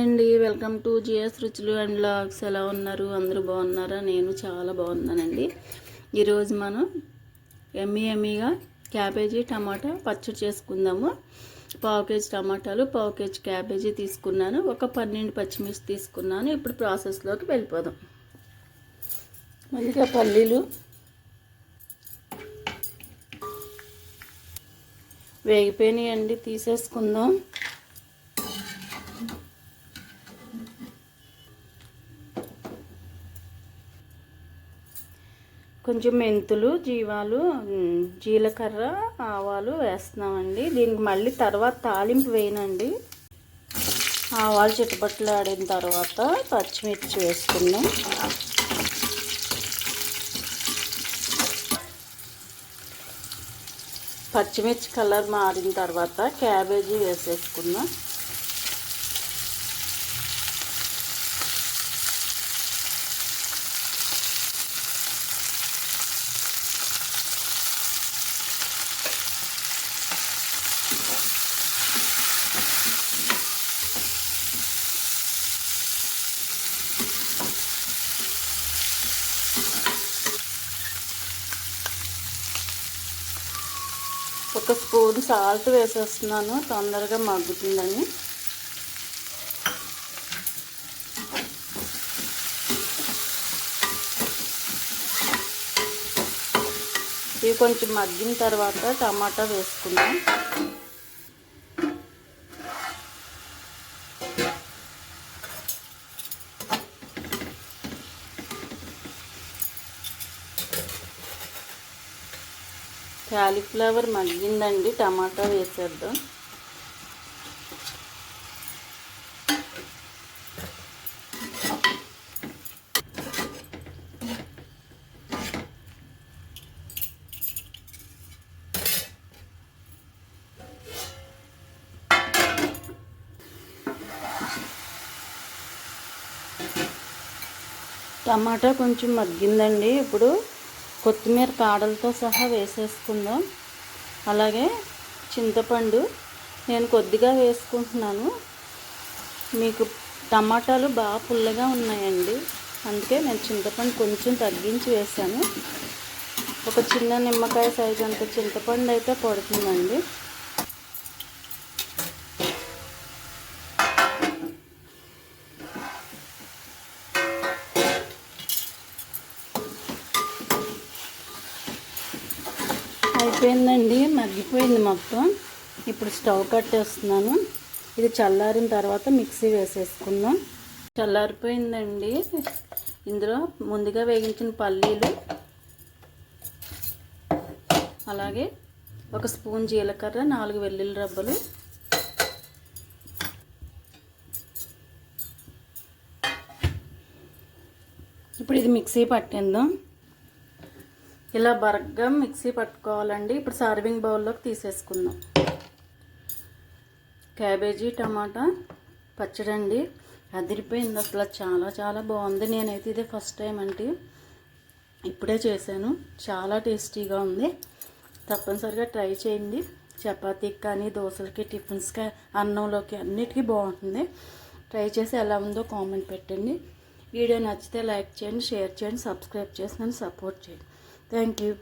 అండి welcome to GS రుచులు and blogs ఎలా ఉన్నారు? అందరూ బాగున్నారా? నేను చాలా బాగున్నానండి. ఈరోజు మనం ఎమ్మి ఎమ్మిగా క్యాబేజీ టమాటా పచ్చడి చేసుకుందాము. పావు కేజీ టమాటాలు పావు కేజీ క్యాబేజీ తీసుకున్నాను. ఒక పన్నెండు పచ్చిమిర్చి తీసుకున్నాను. ఇప్పుడు ప్రాసెస్లోకి వెళ్ళిపోదాం. మళ్ళీగా పల్లీలు వేగిపోయినాయండి. తీసేసుకుందాం. కొంచెం మెంతులు జీవాలు జీలకర్ర ఆవాలు వేస్తున్నామండి. దీనికి మళ్ళీ తర్వాత తాలింపు వేయనండి. ఆవాలు చిట్టపట్లు ఆడిన తర్వాత పచ్చిమిర్చి వేసుకున్నాం పచ్చిమిర్చి కలర్ మారిన తర్వాత క్యాబేజీ వేసేసుకున్నాం ఒక స్పూన్ సాల్ట్ వేసేస్తున్నాను తొందరగా మగ్గుతుందని. ఇవి కొంచెం మగ్గిన తర్వాత టమాటా వేసుకుందాం. క్యాలీఫ్లవర్ మగ్గిందండి టమాటా వేసేద్దాం. టమాటా కొంచెం మగ్గిందండి ఇప్పుడు కొత్తిమీర కాడలతో సహా వేసేసుకుందాం. అలాగే చింతపండు నేను కొద్దిగా వేసుకుంటున్నాను. మీకు టమాటాలు బాగా పుల్లగా ఉన్నాయండి. అందుకే నేను చింతపండు కొంచెం తగ్గించి వేసాను. ఒక చిన్న నిమ్మకాయ సైజు అంత చింతపండు అయితే పడుతుందండి. అయిపోయిందండి మగ్గిపోయింది మొత్తం. ఇప్పుడు స్టవ్ కట్టేస్తున్నాను. ఇది చల్లారిన తర్వాత మిక్సీ వేసేసుకుందాం. చల్లారిపోయిందండి. ఇందులో ముందుగా వేగించిన పల్లీలు అలాగే ఒక స్పూన్ జీలకర్ర నాలుగు వెల్లుల్లి రబ్బలు ఇప్పుడు ఇది మిక్సీ పట్టిందాం ఇలా బరగ్గా మిక్సీ పట్టుకోవాలండి. ఇప్పుడు సర్వింగ్ బౌల్లోకి తీసేసుకుందాం. క్యాబేజీ టమాటా పచ్చడి అండి అదిరిపోయింది అసలు. చాలా చాలా బాగుంది. నేనైతే ఇదే ఫస్ట్ టైం అంటే ఇప్పుడే చేశాను. చాలా టేస్టీగా ఉంది. తప్పనిసరిగా ట్రై చేయండి. చపాతీకి కానీ దోశలకి టిఫిన్స్కి అన్నంలోకి అన్నిటికీ బాగుంటుంది. ట్రై చేసి ఎలా ఉందో కామెంట్ పెట్టండి. వీడియో నచ్చితే లైక్ చేయండి షేర్ చేయండి సబ్స్క్రైబ్ చేసి నన్ను సపోర్ట్ చేయండి. Thank you.